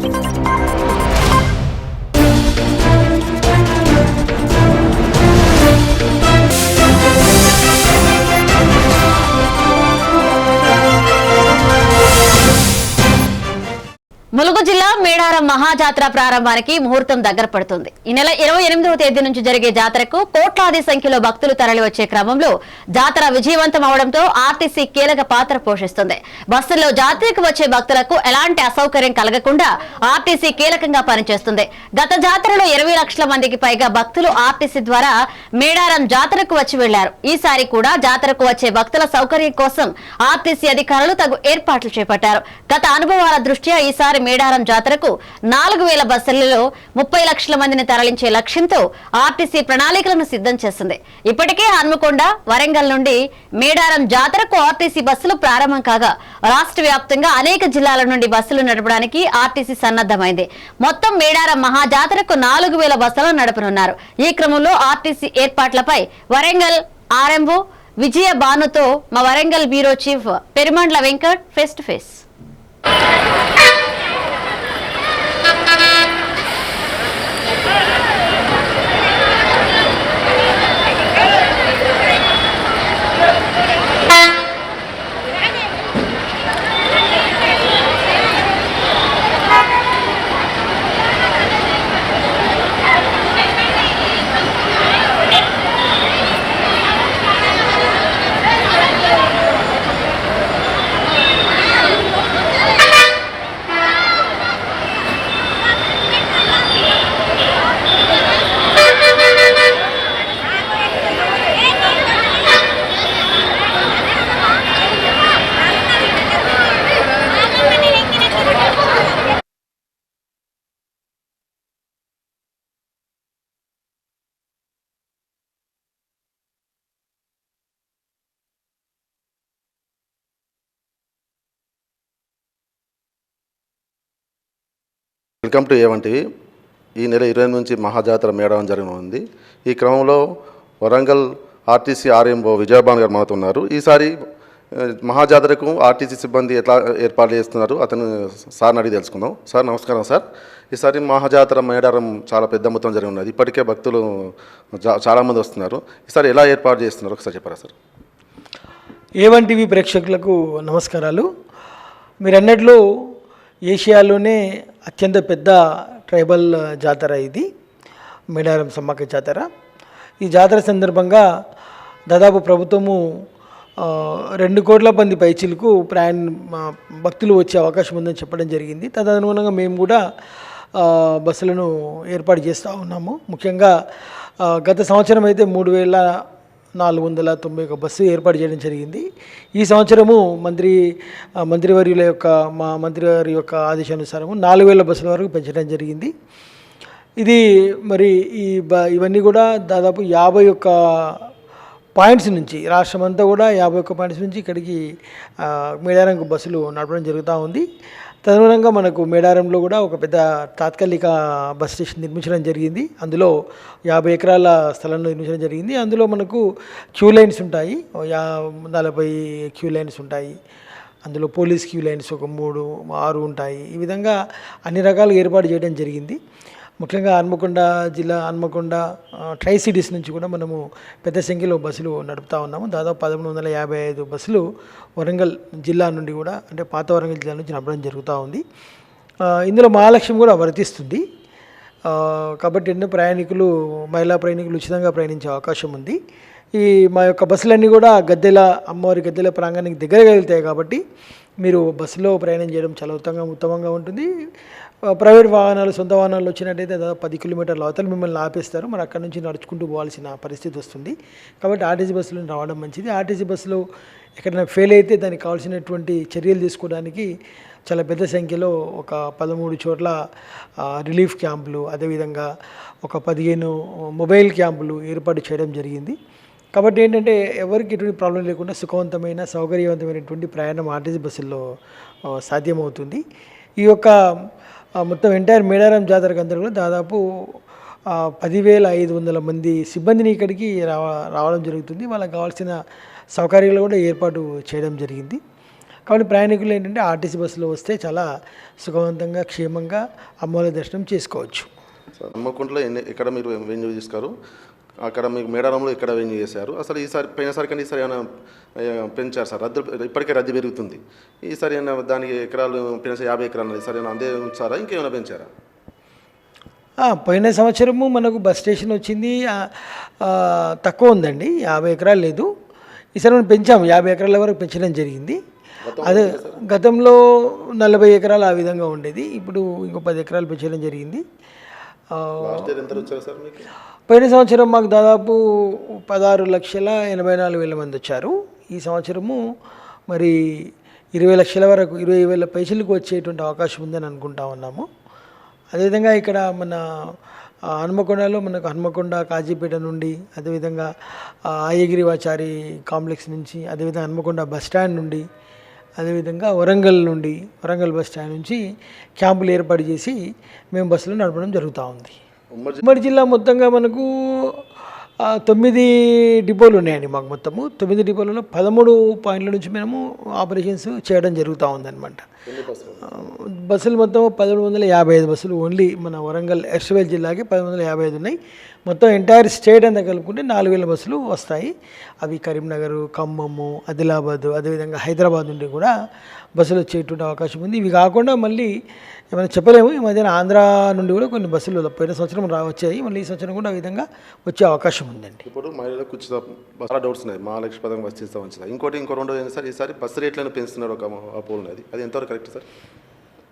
Thank you. మహాజాతర ప్రారంభానికి ముహూర్తం దగ్గర పడుతుంది. ఈ నెల ఇరవై ఎనిమిదవ తేదీ నుంచి జరిగే జాతరకు కోట్లాది సంఖ్యలో భక్తులు తరలివచ్చే క్రమంలో జాతర విజయవంతం అవడంతో ఆర్టీసీ కీలక పాత్ర పోషిస్తుంది. బస్సుల్లో జాతరకు వచ్చే భక్తులకు ఎలాంటి అసౌకర్యం కలగకుండా ఆర్టీసీ కీలకంగా పనిచేస్తుంది. గత జాతరలో ఇరవై లక్షల మందికి పైగా భక్తులు ఆర్టీసీ ద్వారా మేడారం జాతరకు వచ్చి వెళ్ళారు. ఈసారి కూడా జాతరకు వచ్చే భక్తుల సౌకర్యం కోసం ఆర్టీసీ అధికారులు తగు ఏర్పాట్లు చేపట్టారు. గత అనుభవాల దృష్ట్యా ఈసారి మేడారం జాతరకు నాలుగు వేల బస్సులలో ముప్పై లక్షల మందిని తరలించే లక్ష్యంతో ఆర్టీసీ ప్రణాళికలను సిద్ధం చేసింది ఇప్పటికే హన్మకొండ వరంగల్ నుండి మేడారం జాతరకు ఆర్టీసీ బస్సులు ప్రారంభం కాగా రాష్ట్ర వ్యాప్తంగా అనేక జిల్లాల నుండి బస్సులు నడపడానికి ఆర్టీసీ సన్నద్దమైంది మొత్తం మేడారం మహాజాతరకు నాలుగు వేల బస్సులు నడపనున్నారు. ఈ క్రమంలో ఆర్టీసీ ఏర్పాట్లపై వరంగల్ ఆర్ఎంఓ విజయ భానుతో మా Warangal bureau chief Perumandla Venkat face to face. Welcome to ఏవంటివి ఈ నెల ఇరవై నుంచి మహాజాతర మేడం జరగనుంది ఈ క్రమంలో వరంగల్ ఆర్టీసీ ఆర్ఎంఓ విజయభాన్ గారు మనతో ఉన్నారు. ఈసారి మహాజాతరకు ఆర్టీసీ సిబ్బంది ఎట్లా ఏర్పాటు చేస్తున్నారు? అతను సార్ని అడిగి తెలుసుకుందాం. సార్ నమస్కారం సార్. ఈసారి మహాజాతర మేడారం చాలా పెద్ద మొత్తం జరిగి ఉన్నది. ఇప్పటికే భక్తులు చా- చాలామంది వస్తున్నారు. ఈసారి ఎలా ఏర్పాటు చేస్తున్నారు? ఒకసారి చెప్పారా సార్? ఏవంటివి ప్రేక్షకులకు నమస్కారాలు. మీరు అన్నట్లు ఏషియాలోనే అత్యంత పెద్ద ట్రైబల్ జాతర ఇది మేడారం సమ్మక్క జాతర. ఈ జాతర సందర్భంగా దాదాపు ప్రభుత్వము రెండు కోట్ల మంది పైచీలకు ప్రయాణ భక్తులు వచ్చే అవకాశం ఉందని చెప్పడం జరిగింది. తదనుగుణంగా మేము కూడా బస్సులను ఏర్పాటు చేస్తూ ఉన్నాము. ముఖ్యంగా గత సంవత్సరం అయితే మూడు వేల నాలుగు వందల తొంభై ఒక బస్సు ఏర్పాటు చేయడం జరిగింది. ఈ సంవత్సరము మంత్రి మంత్రివర్యుల యొక్క మా మంత్రివారి యొక్క ఆదేశానుసారము నాలుగు వేల బస్సుల వరకు పెంచడం జరిగింది. ఇది మరి ఈ బ ఇవన్నీ కూడా దాదాపు యాభై ఒక్క పాయింట్స్ నుంచి రాష్ట్రం అంతా కూడా యాభై ఒక్క పాయింట్స్ నుంచి ఇక్కడికి ఆ, మేడారంకు బస్సులు నడపడం జరుగుతూ ఉంది. తదనుగుణంగా మనకు మేడారంలో కూడా ఒక పెద్ద తాత్కాలిక బస్ స్టేషన్ నిర్మించడం జరిగింది. అందులో యాభై ఎకరాల స్థలంలో నిర్మించడం జరిగింది. అందులో మనకు క్యూ లైన్స్ ఉంటాయి. యా నలభై క్యూ లైన్స్ ఉంటాయి. అందులో పోలీస్ క్యూ లైన్స్ ఒక మూడు ఆరు ఉంటాయి. ఈ విధంగా అన్ని రకాలు ఏర్పాటు చేయడం జరిగింది. ముఖ్యంగా హన్మకొండ జిల్లా హన్మకొండ ట్రై సిటీస్ నుంచి కూడా మనము పెద్ద సంఖ్యలో బస్సులు నడుపుతా ఉన్నాము. దాదాపు పదమూడు వందల యాభై ఐదు బస్సులు వరంగల్ జిల్లా నుండి కూడా అంటే పాత వరంగల్ జిల్లా నుంచి నడపడం జరుగుతూ ఉంది. ఇందులో మహాలక్ష్యం కూడా వర్తిస్తుంది. కాబట్టి ఎన్నో ప్రయాణికులు మహిళా ప్రయాణికులు ఉచితంగా ప్రయాణించే అవకాశం ఉంది. ఈ మా యొక్క బస్సులన్నీ కూడా గద్దెల అమ్మవారి గద్దెల ప్రాంగణానికి దగ్గరగా వెళ్తాయి కాబట్టి మీరు బస్సులో ప్రయాణం చేయడం చాలా ఉత్తమంగా ఉత్తమంగా ఉంటుంది. ప్రైవేట్ వాహనాలు సొంత వాహనాలు వచ్చినట్టయితే దాదాపు పది కిలోమీటర్ల అవతల మిమ్మల్ని ఆపేస్తారు. మరి అక్కడ నుంచి నడుచుకుంటూ పోవాల్సిన పరిస్థితి వస్తుంది. కాబట్టి ఆర్టీసీ బస్సులో రావడం మంచిది. ఆర్టీసీ బస్సులో ఎక్కడైనా ఫెయిల్ అయితే దానికి కావాల్సినటువంటి చర్యలు తీసుకోవడానికి చాలా పెద్ద సంఖ్యలో ఒక పదమూడు చోట్ల రిలీఫ్ క్యాంపులు అదేవిధంగా ఒక పదిహేను మొబైల్ క్యాంపులు ఏర్పాటు చేయడం జరిగింది. కాబట్టి ఏంటంటే ఎవరికి ఎటువంటి ప్రాబ్లం లేకుండా సుఖవంతమైన సౌకర్యవంతమైనటువంటి ప్రయాణం ఆర్టీసీ బస్సుల్లో సాధ్యమవుతుంది. ఈ యొక్క మొత్తం ఎంటైర్ మేడారం జాతరకు అందరూ కూడా దాదాపు పదివేల ఐదు వందల మంది సిబ్బందిని ఇక్కడికి రావ రావడం జరుగుతుంది. వాళ్ళకి కావాల్సిన సౌకర్యాలు కూడా ఏర్పాటు చేయడం జరిగింది. కాబట్టి ప్రయాణికులు ఏంటంటే ఆర్టీసీ బస్సులో వస్తే చాలా సుఖవంతంగా క్షేమంగా అమ్మవారి దర్శనం చేసుకోవచ్చు. సార్ హన్మకొండలో ఎన్ని ఎక్కడ మీరు వెన్యూ తీసుకారు అక్కడ మీకు మేడారంలో ఎక్కడ వెన్యూ చేశారు? అసలు ఈసారి పోయినసారి కానీ ఈసారి ఏమైనా పెంచారు సార్? రద్దు ఇప్పటికే రద్దీ పెరుగుతుంది. ఈసారి ఏమైనా దానికి ఎకరాలు పోయినసారి యాభై ఎకరాలు ఈసారి ఏమైనా అందే ఉంచారా? ఇంకేమైనా పెంచారా? పోయిన సంవత్సరము మనకు బస్ స్టేషన్ వచ్చింది. తక్కువ ఉందండి. యాభై ఎకరాలు లేదు. ఈసారి మనం పెంచాము. యాభై ఎకరాల వరకు పెంచడం జరిగింది. అదే గతంలో నలభై ఎకరాలు ఆ విధంగా ఉండేది. ఇప్పుడు ఇంకో పది ఎకరాలు పెంచడం జరిగింది. పోయిన సంవత్సరం మాకు దాదాపు పదహారు లక్షల ఎనభై నాలుగు వేల మంది వచ్చారు. ఈ సంవత్సరము మరి ఇరవై లక్షల వరకు ఇరవై వేల పైసలకు వచ్చేటువంటి అవకాశం ఉందని అనుకుంటా ఉన్నాము. అదేవిధంగా ఇక్కడ మన హనుమకొండలో మనకు హనుమకొండ కాజీపేట నుండి అదేవిధంగా ఆయగిరివాచారి కాంప్లెక్స్ నుంచి అదేవిధంగా హనుమకొండ బస్ స్టాండ్ నుండి అదేవిధంగా వరంగల్ నుండి వరంగల్ బస్ స్టాండ్ నుంచి క్యాంపులు ఏర్పాటు చేసి మేము బస్సులు నడపడం జరుగుతూ ఉంది. ఉమ్మడి జిల్లా మొత్తంగా మనకు తొమ్మిది డిపోలు ఉన్నాయండి మాకు మొత్తము. తొమ్మిది డిపోలలో పదమూడు పాయింట్ల నుంచి మేము ఆపరేషన్స్ చేయడం జరుగుతూ ఉందన్నమాట. బస్సులు? మొత్తం పదమూడు వందల యాభై ఐదు బస్సులు ఓన్లీ మన వరంగల్ ఎస్వేల్ జిల్లాకి పదమూడు వందల యాభై ఐదు ఉన్నాయి. మొత్తం ఎంటైర్ స్టేట్ అంతా కలుపుకుంటే నాలుగు వేల బస్సులు వస్తాయి. అవి కరీంనగర్ ఖమ్మము ఆదిలాబాద్ అదేవిధంగా హైదరాబాద్ నుండి కూడా బస్సులు వచ్చేటువంటి అవకాశం ఉంది. ఇవి కాకుండా మళ్ళీ ఏమైనా చెప్పలేము. ఈ మధ్యన ఆంధ్ర నుండి కూడా కొన్ని బస్సులు పోయిన సంవత్సరం రా వచ్చాయి. మళ్ళీ ఈ సంవత్సరం కూడా ఆ విధంగా వచ్చే అవకాశం ఉందండి. ఇప్పుడు మహిళలకు ఉచిత చాలా డౌట్స్ ఉన్నాయి. మహాలక్ష్మి పథకం బస్ ఇస్తాం వచ్చింది ఇంకోటి ఇంకో రెండు సార్? ఈసారి బస్సు రేట్లను పెంచుతున్నారు ఒక అపోల్ ఉన్నది అది ఎంతవరకు కరెక్ట్ సార్?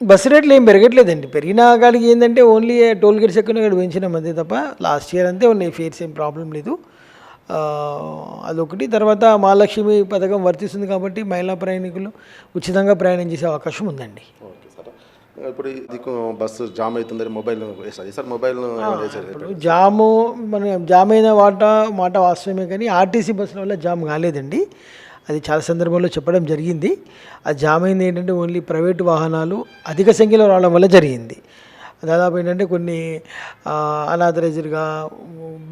బస్సు రేట్లు ఏం పెరగట్లేదండి. పెరిగినా కాడికి ఏంటంటే ఓన్లీ టోల్ గేట్స్ ఎక్కువ ఇక్కడ పెంచినాం అంతే తప్ప లాస్ట్ ఇయర్ అంతే ఉన్నాయి. ఫేర్స్ ఏం ప్రాబ్లం లేదు. అదొకటి. తర్వాత మహాలక్ష్మి పథకం వర్తిస్తుంది కాబట్టి మహిళా ప్రయాణికులు ఉచితంగా ప్రయాణం చేసే అవకాశం ఉందండి. ఇప్పుడు ఇది బస్సు జామ్ అవుతుందని మొబైల్ సార్ మొబైల్ జాము మన జామ్ అయిన మాట మాట వాస్తవమే కానీ ఆర్టీసీ బస్సుల వల్ల జామ్ కాలేదండి. అది చాలా సందర్భాల్లో చెప్పడం జరిగింది. ఆ జామ్ అయింది ఏంటంటే ఓన్లీ ప్రైవేటు వాహనాలు అధిక సంఖ్యలో రావడం వల్ల జరిగింది. దాదాపు ఏంటంటే కొన్ని ఆ, అనాథరైజ్డ్గా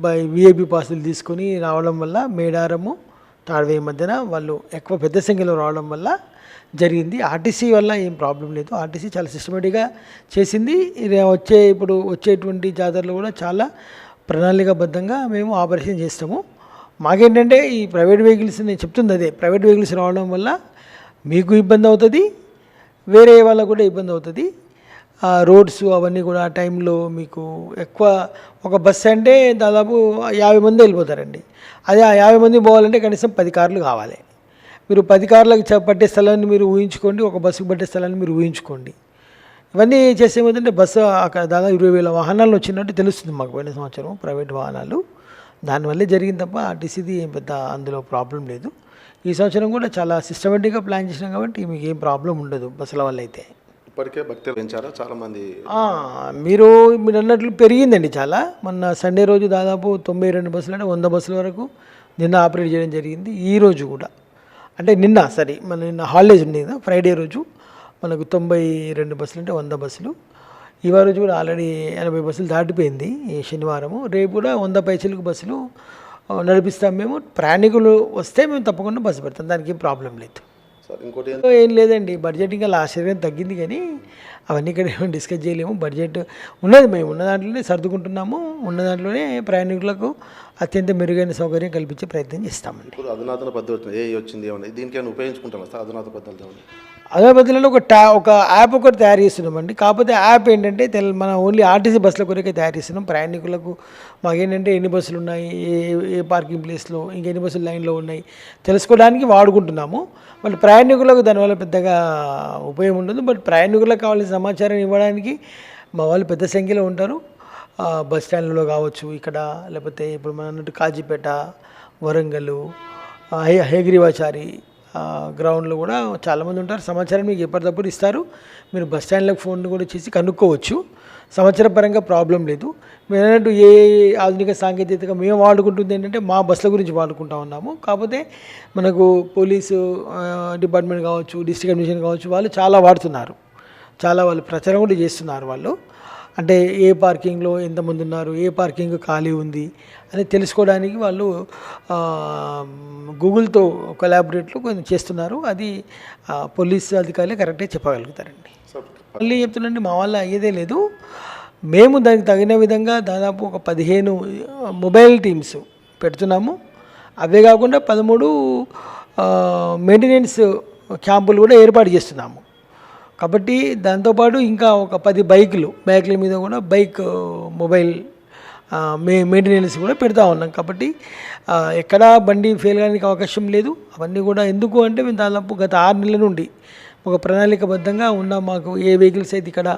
బై విఐపి పాసులు తీసుకొని రావడం వల్ల మేడారము తాడ్వేయి మధ్యన వాళ్ళు ఎక్కువ పెద్ద సంఖ్యలో రావడం వల్ల జరిగింది. ఆర్టీసీ వల్ల ఏం ప్రాబ్లం లేదు. ఆర్టీసీ చాలా సిస్టమేటిక్గా చేసింది. వచ్చే ఇప్పుడు వచ్చేటువంటి జాతరలు కూడా చాలా ప్రణాళికాబద్ధంగా మేము ఆపరేషన్ చేస్తాము. మాకేంటంటే ఈ ప్రైవేట్ వెహికల్స్ నేను చెప్తుంది అదే ప్రైవేట్ వెహికల్స్ రావడం వల్ల మీకు ఇబ్బంది అవుతుంది వేరే వాళ్ళకు కూడా ఇబ్బంది అవుతుంది. రోడ్స్ అవన్నీ కూడా ఆ టైంలో మీకు ఎక్కువ ఒక బస్సు అంటే దాదాపు యాభై మంది వెళ్ళిపోతారండి. అదే ఆ యాభై మంది పోవాలంటే కనీసం పది కార్లు కావాలి. మీరు పది కార్లకు పట్టే స్థలాన్ని మీరు ఊహించుకోండి ఒక బస్సుకు పట్టే స్థలాన్ని మీరు ఊహించుకోండి. ఇవన్నీ చేసే ఏమవుతుందంటే బస్సు అక్కడ దాదాపు ఇరవై వేల వాహనాలు వచ్చినట్టు తెలుస్తుంది మాకు పోయిన సంవత్సరం ప్రైవేట్ వాహనాలు. దానివల్లే జరిగింది తప్ప ఆర్టీసీది ఏం పెద్ద అందులో ప్రాబ్లం లేదు. ఈ సంవత్సరం కూడా చాలా సిస్టమేటిక్గా ప్లాన్ చేసినాం కాబట్టి మీకు ఏం ప్రాబ్లం ఉండదు బస్సుల వల్ల అయితే. ఇప్పటికే భక్తి పెంచారా? చాలా మంది మీరు మీరు అన్నట్లు పెరిగిందండి చాలా. మొన్న సండే రోజు దాదాపు తొంభై రెండు బస్సులు అంటే వంద బస్సుల వరకు నిన్న ఆపరేట్ చేయడం జరిగింది. ఈ రోజు కూడా. అంటే నిన్న సరే మన నిన్న హాలిడేస్ ఉంది కదా ఫ్రైడే రోజు మనకు తొంభై రెండు బస్సులు అంటే వంద బస్సులు. ఈ రోజు కూడా ఆల్రెడీ ఎనభై బస్సులు దాటిపోయింది ఈ శనివారము. రేపు కూడా వంద పైసలకు బస్సులు నడిపిస్తాం మేము. ప్రయాణికులు వస్తే మేము తప్పకుండా బస్సు పెడతాం. దానికి ఏం ప్రాబ్లం లేదు. సార్ ఇంకోటి ఏం లేదండి బడ్జెట్ ఇంకా లాస్ట్ ఇయర్ తగ్గింది కానీ అవన్నీ ఇక్కడ డిస్కస్ చేయలేము. బడ్జెట్ ఉన్నది మేము ఉన్న దాంట్లోనే సర్దుకుంటున్నాము. ఉన్న దాంట్లోనే ప్రయాణికులకు అత్యంత మెరుగైన సౌకర్యం కల్పించే ప్రయత్నం చేస్తామండి. ఇప్పుడు అధునాతన పద్ధతి ఏ వచ్చింది ఏమన్నా దీనికైనా ఉపయోగించుకుంటాం సార్ అధునాతన పద్ధతులు అదే బదులలో ఒక ట్యా ఒక యాప్ ఒకటి తయారు చేస్తున్నామండి. కాకపోతే యాప్ ఏంటంటే తెల్ మన ఓన్లీ ఆర్టీసీ బస్సుల కొరకే తయారు చేస్తున్నాం. ప్రయాణికులకు మాకేంటంటే ఎన్ని బస్సులు ఉన్నాయి ఏ ఏ పార్కింగ్ ప్లేస్లో ఇంకెన్ని బస్సులు లైన్లో ఉన్నాయి తెలుసుకోవడానికి వాడుకుంటున్నాము. బట్ ప్రయాణికులకు దానివల్ల పెద్దగా ఉపయోగం ఉండదు. బట్ ప్రయాణికులకు కావాల్సిన సమాచారం ఇవ్వడానికి మా వాళ్ళు పెద్ద సంఖ్యలో ఉంటారు. బస్ స్టాండ్లో కావచ్చు ఇక్కడ లేకపోతే ఇప్పుడు మన అన్నట్టు కాజీపేట వరంగల్ హే హేగ్రీవాచారి గ్రౌండ్లో కూడా చాలామంది ఉంటారు. సమాచారం మీకు ఎప్పటికప్పుడు ఇస్తారు. మీరు బస్ స్టాండ్లకు ఫోన్ కూడా చేసి కనుక్కోవచ్చు. సమాచార పరంగా ప్రాబ్లం లేదు. మీరు అన్నట్టు ఏ ఆధునిక సాంకేతికత మేము వాడుకుంటుంది ఏంటంటే మా బస్సుల గురించి వాడుకుంటా ఉన్నాము. కాకపోతే మనకు పోలీసు డిపార్ట్మెంట్ కావచ్చు డిస్ట్రిక్ట్ అడ్మిషన్ కావచ్చు వాళ్ళు చాలా వాడుతున్నారు. చాలా వాళ్ళు ప్రచారం కూడా చేస్తున్నారు వాళ్ళు. అంటే ఏ పార్కింగ్లో ఎంతమంది ఉన్నారు ఏ పార్కింగ్ ఖాళీ ఉంది అని తెలుసుకోవడానికి వాళ్ళు గూగుల్తో కొలాబరేట్లో కొంచెం చేస్తున్నారు. అది పోలీస్ అధికారులే కరెక్ట్గా చెప్పగలుగుతారండి. మళ్ళీ చెప్తున్నాండి మా వల్ల అయ్యేదే లేదు. మేము దానికి తగిన విధంగా దాదాపు ఒక పదిహేను మొబైల్ టీమ్స్ పెడుతున్నాము. అవే కాకుండా పదమూడు మెయింటెనెన్స్ క్యాంపులు కూడా ఏర్పాటు చేస్తున్నాము. కాబట్టి దాంతోపాటు ఇంకా ఒక పది బైకులు బైకుల మీద కూడా బైక్ మొబైల్ మే మెయింటెనెన్స్ కూడా పెడతా ఉన్నాం. కాబట్టి ఎక్కడా బండి ఫెయిల్ కానికి అవకాశం లేదు. అవన్నీ కూడా ఎందుకు అంటే మేము దాదాపు గత ఆరు నెలల నుండి ఒక ప్రణాళికబద్ధంగా ఉన్న మాకు ఏ వెహికల్స్ అయితే ఇక్కడ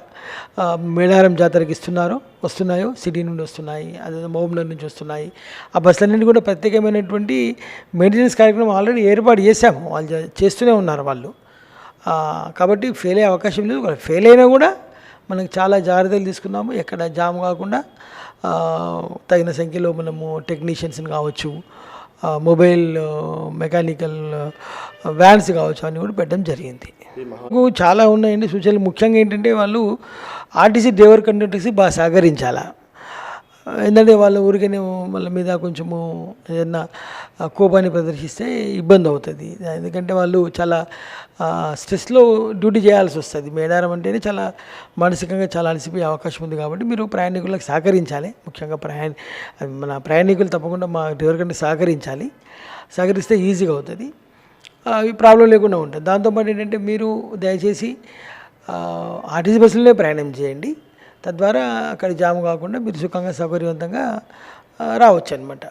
మేడారం జాతరకి ఇస్తున్నారో వస్తున్నాయో సిటీ నుండి వస్తున్నాయి అదే మహబూబ్నగర్ నుంచి వస్తున్నాయి ఆ బస్సులన్నింటి కూడా ప్రత్యేకమైనటువంటి మెయింటెనెన్స్ కార్యక్రమం ఆల్రెడీ ఏర్పాటు చేశాము. వాళ్ళు చేస్తూనే ఉన్నారు వాళ్ళు. కాబట్టి ఫెయిల్ అయ్యే అవకాశం లేదు. ఫెయిల్ అయినా కూడా మనకు చాలా జాగ్రత్తలు తీసుకున్నాము. ఎక్కడ జామ్ కాకుండా తగిన సంఖ్యలో మనము టెక్నీషియన్స్ని కావచ్చు మొబైల్ మెకానికల్ వ్యాన్స్ కావచ్చు అన్నీ కూడా పెట్టడం జరిగింది. మాకు చాలా ఉన్నాయండి. సూచనలు ముఖ్యంగా ఏంటంటే వాళ్ళు ఆర్టీసీ డ్రైవర్ కండక్టర్స్కి బాగా సహకరించాలా. ఏంటంటే వాళ్ళ ఊరికనే వాళ్ళ మీద కొంచెము ఏదన్నా కోపాన్ని ప్రదర్శిస్తే ఇబ్బంది అవుతుంది. ఎందుకంటే వాళ్ళు చాలా స్ట్రెస్లో డ్యూటీ చేయాల్సి వస్తుంది. మేడారం అంటేనే చాలా మానసికంగా చాలా అలసిపోయే అవకాశం ఉంది కాబట్టి మీరు ప్రయాణికులకు సహకరించాలి. ముఖ్యంగా ప్రయాణ మన ప్రయాణికులు తప్పకుండా మా డ్రైవర్ కంటే సహకరించాలి. సహకరిస్తే ఈజీగా అవుతుంది. అవి ఈ ప్రాబ్లం లేకుండా ఉంటుంది. దాంతోపాటు ఏంటంటే మీరు దయచేసి ఆర్టీసీ బస్సులోనే ప్రయాణం చేయండి. తద్వారా అక్కడ జాము కాకుండా మీరు సుఖంగా సౌకర్యవంతంగా రావచ్చు అనమాట